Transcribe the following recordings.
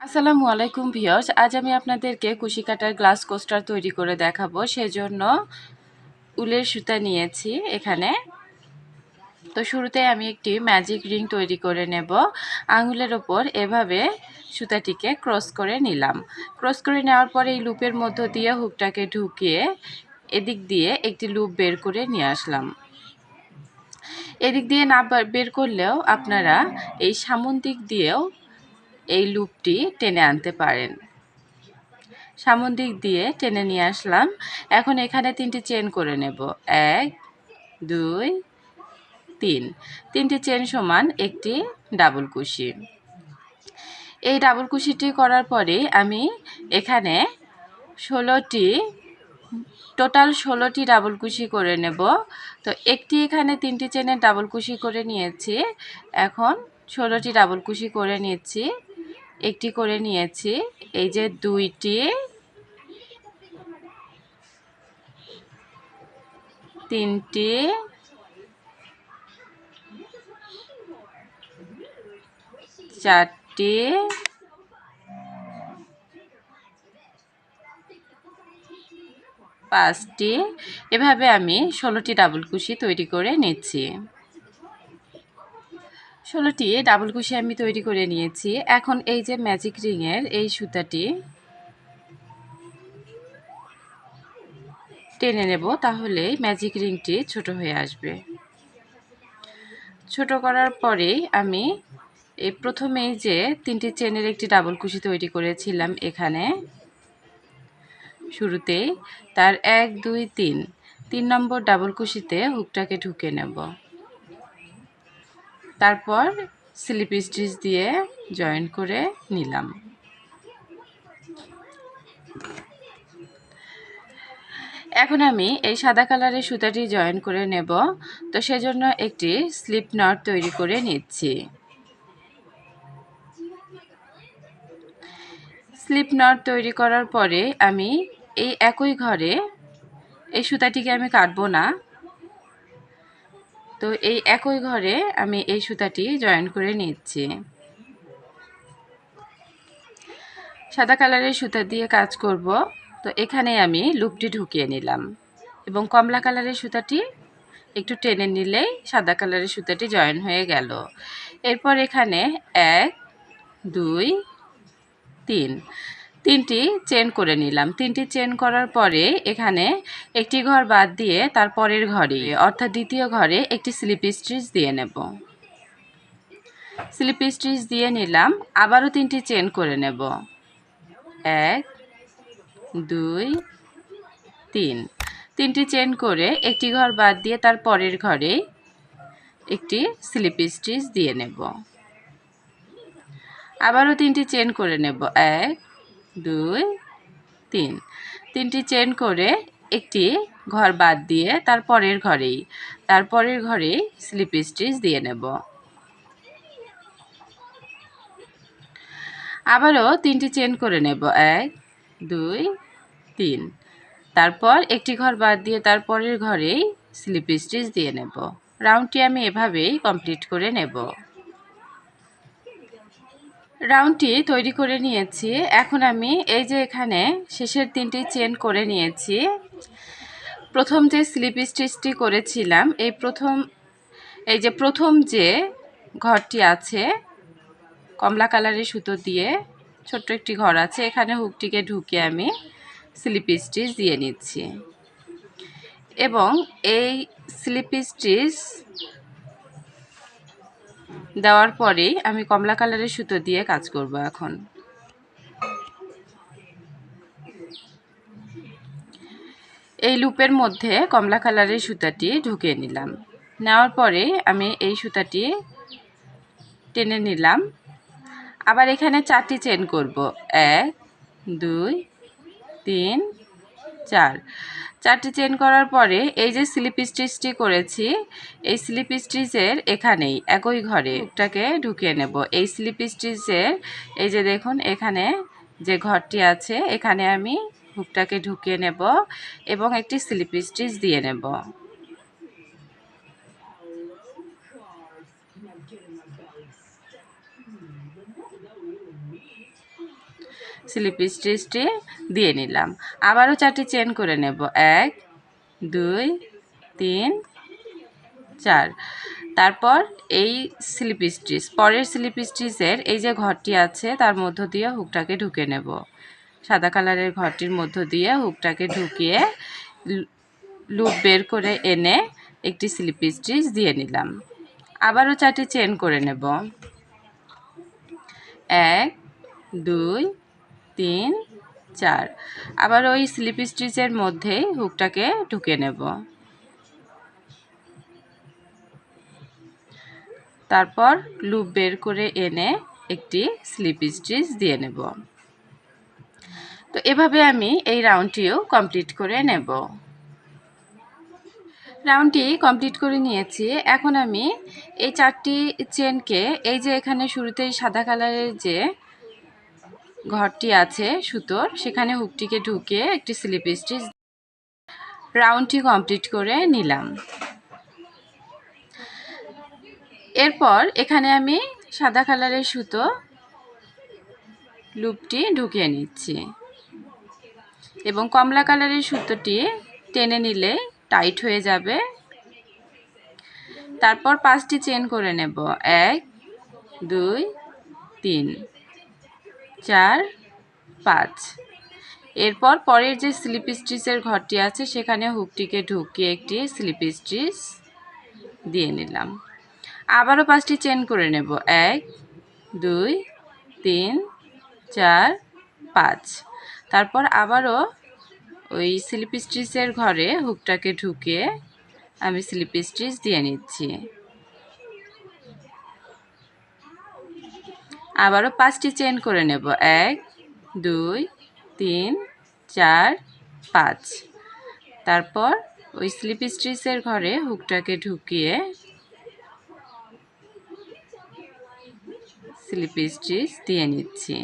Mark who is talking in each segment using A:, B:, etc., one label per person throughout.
A: আসসালামু আলাইকুম ভিউয়ার্স। আজ আমি আপনাদেরকে কুশি কাটার গ্লাস কোস্টার তৈরি করে দেখাবো। সেজন্য উলের সুতা নিয়েছি এখানে। তো শুরুতে আমি একটি ম্যাজিক রিং তৈরি করে নেব। আঙুলের ওপর এভাবে সুতাটিকে ক্রস করে নিলাম। ক্রস করে নেওয়ার পরে এই লুপের মধ্য দিয়ে হুকটাকে ঢুকিয়ে এদিক দিয়ে একটি লুপ বের করে নিয়ে আসলাম। এদিক দিয়ে না বের করলেও আপনারা এই সামন দিক দিয়েও এই লুপটি টেনে আনতে পারেন। সামন দিক দিয়ে টেনে নিয়ে আসলাম। এখন এখানে তিনটি চেন করে নেব। এক, দুই, তিন। তিনটি চেন সমান একটি ডাবল কুশি। এই ডাবল কুশিটি করার পরে আমি এখানে ষোলোটি, টোটাল ষোলোটি ডাবল কুশি করে নেব। তো একটি এখানে তিনটি চেনের ডাবল কুশি করে নিয়েছি। এখন ষোলোটি ডাবল কুশি করে নিচ্ছি। একটি করে নিয়েছি। এই যে দুইটি। তিনটি। চারটি। পাঁচটি। এভাবে আমি ষোলোটি ডাবল কুশি তৈরি করে নিচ্ছি। ষোলোটি ডাবল কুশি আমি তৈরি করে নিয়েছি। এখন এই যে ম্যাজিক রিংয়ের এই সুতাটি টেনে নেব তাহলে ম্যাজিক রিংটি ছোট হয়ে আসবে। ছোট করার পরে আমি এই প্রথমেই যে তিনটি চেনের একটি ডাবল কুশি তৈরি করেছিলাম এখানে, শুরুতেই, তার এক, দুই, তিন তিন নম্বর ডাবল কুশিতে হুকটাকে ঢুকে নেব। তারপর স্লিপ স্টিচ দিয়ে জয়েন করে নিলাম। এখন আমি এই সাদা কালারের সুতাটি জয়েন করে নেব। তো সেজন্য একটি স্লিপ নট তৈরি করে নিচ্ছি। স্লিপ নট তৈরি করার পরে আমি এই একই ঘরে এই সুতাটিকে আমি কাটবো না। তো এই একই ঘরে আমি এই সুতাটি জয়েন করে নিচ্ছি সাদা কালারের সুতা দিয়ে কাজ করব। তো এখানে আমি লুপটি ঢুকিয়ে নিলাম এবং কমলা কালারের সুতাটি একটু টেনে নিলেই সাদা কালারের সুতাটি জয়েন হয়ে গেল। এরপর এখানে এক, দুই, তিন। তিনটি চেন করে নিলাম। তিনটি চেন করার পরে এখানে একটি ঘর বাদ দিয়ে তার পরের ঘরে, অর্থাৎ দ্বিতীয় ঘরে একটি স্লিপ স্টিচ দিয়ে নেব। স্লিপ স্টিচ দিয়ে নিলাম, আবারও তিনটি চেন করে নেব। এক, দুই, তিন। তিনটি চেন করে একটি ঘর বাদ দিয়ে তার পরের ঘরে একটি স্লিপ স্টিচ দিয়ে নেব। আবারও তিনটি চেন করে নেব। এক দুই, তিন। তিনটি চেন করে একটি ঘর বাদ দিয়ে তার পরের ঘরেই তারপরের ঘরেই স্লিপ স্টিচ দিয়ে নেব। আবারও তিনটি চেন করে নেব, এক, দুই, তিন। তারপর একটি ঘর বাদ দিয়ে তারপরের ঘরেই স্লিপ স্টিচ দিয়ে নেব। রাউন্ডটি আমি এভাবেই কমপ্লিট করে নেব। রাউন্ডটি তৈরি করে নিয়েছি। এখন আমি এই যে এখানে শেষের তিনটি চেন করে নিয়েছি। প্রথম যে স্লিপ স্টিচটি করেছিলাম, এই প্রথম, এই যে প্রথম যে ঘরটি আছে, কমলা কালারের সুতো দিয়ে ছোট্ট একটি ঘর আছে, এখানে হুকটিকে ঢুকে আমি স্লিপ স্টিচ দিয়ে নিচ্ছি। এবং এই স্লিপ স্টিচ দেওয়ার পরে আমি কমলা কালারের সুতো দিয়ে কাজ করব এখন। এই লুপের মধ্যে কমলা কালারের সুতাটি ঢুকিয়ে নিলাম। নেওয়ার পরে আমি এই সুতাটি টেনে নিলাম। আবার এখানে চারটি চেন করব। এক, দুই, তিন, চার। চারটি চেন করার পরে এই যে স্লিপ স্টিচটি করেছি, এই স্লিপ স্টিচের এখানেই, একই ঘরে ওটাকে ঢুকিয়ে নেব। এই স্লিপ স্টিচের, এই যে দেখুন, এখানে যে ঘরটি আছে, এখানে আমি হুকটাকে ঢুকিয়ে নেব এবং একটি স্লিপ স্টিচ দিয়ে নেব। স্লিপ স্টিচটি দিয়ে নিলাম। আবারও চারটি চেন করে নেব। এক, দুই, তিন, চার। তারপর এই স্লিপ স্টিচ, পরের স্লিপ স্টিচের এই যে ঘরটি আছে, তার মধ্য দিয়ে হুকটাকে ঢুকে নেব। সাদা কালারের ঘরটির মধ্য দিয়ে হুকটাকে ঢুকিয়ে লুপ বের করে এনে একটি স্লিপ স্টিচ দিয়ে নিলাম। আবারও চারটি চেন করে নেব। এক, দুই তিন, চার। আবার ওই স্লিপ স্টিচের মধ্যেই হুকটাকে ঢুকে নেব। তারপর লুপ বের করে এনে একটি স্লিপ স্টিচ দিয়ে নেব। তো এভাবে আমি এই রাউন্ডটিও কমপ্লিট করে নেব। রাউন্ডটি কমপ্লিট করে নিয়েছি। এখন আমি এই চারটি চেনকে এই যে এখানে শুরুতেই সাদা কালারের যে ঘরটি আছে সুতোর। সেখানে হুকটিকে ঢুকিয়ে একটি স্লিপ স্টিচ রাউন্ডটি কমপ্লিট করে নিলাম। এরপর এখানে আমি সাদা কালারের সুতো লুপটি ঢুকিয়ে নিচ্ছি এবং কমলা কালারের সুতোটি টেনে নিলে টাইট হয়ে যাবে। তারপর পাঁচটি চেন করে নেব। এক, দুই, তিন। চার, পাঁচ। এরপর পরের যে স্লিপ স্টিচের ঘরটি আছে, সেখানে হুকটিকে ঢুকিয়ে একটি স্লিপ স্টিচ দিয়ে নিলাম। আবারও পাঁচটি চেন করে নেব। এক, দুই, তিন, চার, পাঁচ। তারপর আবারও ওই স্লিপ স্টিচের ঘরে হুকটাকে ঢুকিয়ে আমি স্লিপ স্টিচ দিয়ে নিচ্ছি। আবারও পাঁচটি চেন করে নেব। এক, দুই, তিন, চার, পাঁচ। তারপর ওই স্লিপ স্টিচের ঘরে হুকটাকে ঢুকিয়ে স্লিপ স্টিচ দিয়ে নিচ্ছি।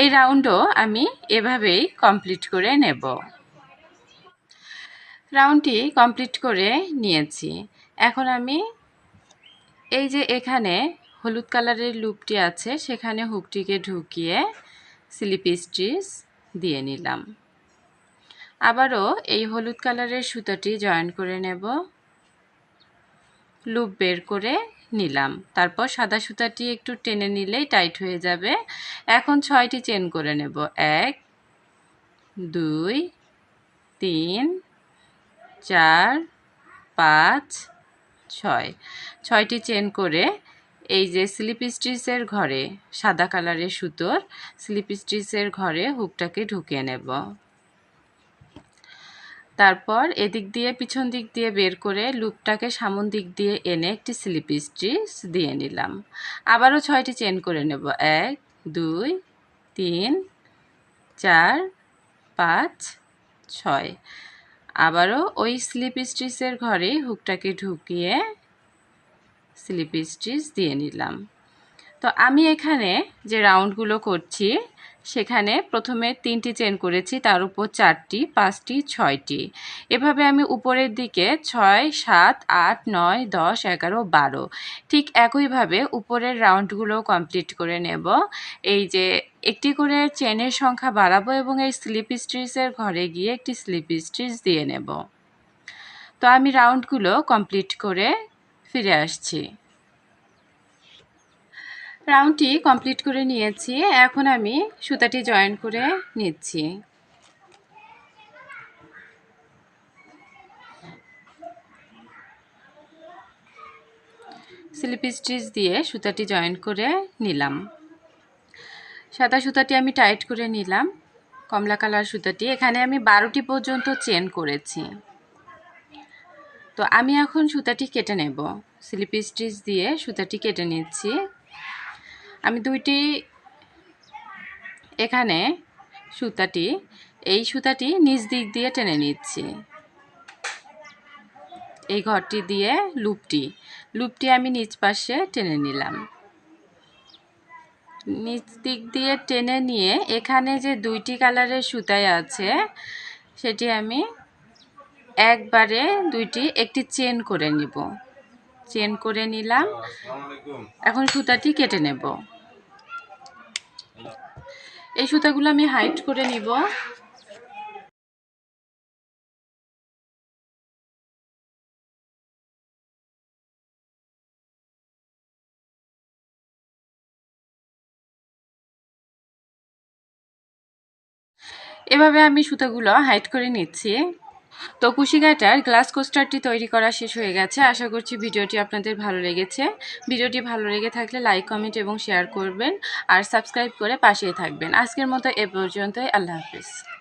A: এই রাউন্ডও আমি এভাবেই কমপ্লিট করে নেব। রাউন্ডটি কমপ্লিট করে নিয়েছি। এখন আমি এই যে এখানে হলুদ কালারের লুপটি আছে, সেখানে হুকটিকে ঢুকিয়ে স্লিপ স্টিচ দিয়ে নিলাম। আবারও এই হলুদ কালারের সুতোটি জয়েন করে নেব। লুপ বের করে নিলাম। তারপর সাদা সুতাটি একটু টেনে নিলেই টাইট হয়ে যাবে। এখন ছয়টি চেন করে নেব। এক, দুই, তিন, চার, পাঁচ, ছয়। ছয়টি চেন করে এই যে স্লিপ স্টিচের ঘরে সাদা কালারের সুতোর স্লিপ স্টিচের ঘরে হুকটাকে ঢুকিয়ে নেব। তারপর এদিক দিয়ে, পিছন দিক দিয়ে বের করে লুপটাকে সামন দিক দিয়ে এনে একটি স্লিপ স্টিচ দিয়ে নিলাম। আবারও ছয়টি চেন করে নেব। এক, দুই, তিন, চার, পাঁচ, ছয়। আবারও ওই স্লিপ স্টিচের ঘরে হুকটাকে ঢুকিয়ে স্লিপ স্টিচ দিয়ে নিলাম। তো আমি এখানে যে রাউন্ডগুলো করছি, সেখানে প্রথমে তিনটি চেন করেছি, তার উপর চারটি, পাঁচটি, ছয়টি। এভাবে আমি উপরের দিকে ছয়, সাত, আট, নয়, দশ, এগারো, বারো। ঠিক একইভাবে উপরের রাউন্ডগুলো কমপ্লিট করে নেব। এই যে একটি করে চেনের সংখ্যা বাড়াবো এবং এই স্লিপ স্টিচের ঘরে গিয়ে একটি স্লিপ স্টিচ দিয়ে নেব। তো আমি রাউন্ডগুলো কমপ্লিট করে ফিরে আসছি। রাউন্ডটি কমপ্লিট করে নিয়েছি। এখন আমি সুতাটি জয়েন করে নিচ্ছি। স্লিপ স্টিচ দিয়ে সুতাটি জয়েন করে নিলাম। সাদা সুতাটি আমি টাইট করে নিলাম। কমলা কালার সুতাটি। এখানে আমি বারোটি পর্যন্ত চেন করেছি। তো আমি এখন সুতাটি কেটে নেব। স্লিপ স্টিচ দিয়ে সুতাটি কেটে নিচ্ছি। আমি দুইটি এখানে সুতাটি, এই সুতাটি নিচ দিক দিয়ে টেনে নিচ্ছি। এই ঘরটি দিয়ে লুপটি লুপটি আমি নিচ পাশে টেনে নিলাম। নিচ দিক দিয়ে টেনে নিয়ে এখানে যে দুইটি কালারের সুতায় আছে, সেটি আমি একবারে দুইটি, একটি চেন করে নিব। চেন করে নিলাম। এখন সুতাটি কেটে নেব। এই সুতাগুলো আমি হাইট করে নিব। এভাবে আমি সুতাগুলো হাইট করে নিচ্ছি। তো কুশি কাটার গ্লাস কোস্টারটি তৈরি করা শেষ হয়ে গেছে। আশা করছি ভিডিওটি আপনাদের ভালো লেগেছে। ভিডিওটি ভালো লেগে থাকলে লাইক, কমেন্ট এবং শেয়ার করবেন আর সাবস্ক্রাইব করে পাশেই থাকবেন। আজকের মতো এ পর্যন্তই। আল্লাহ হাফিজ।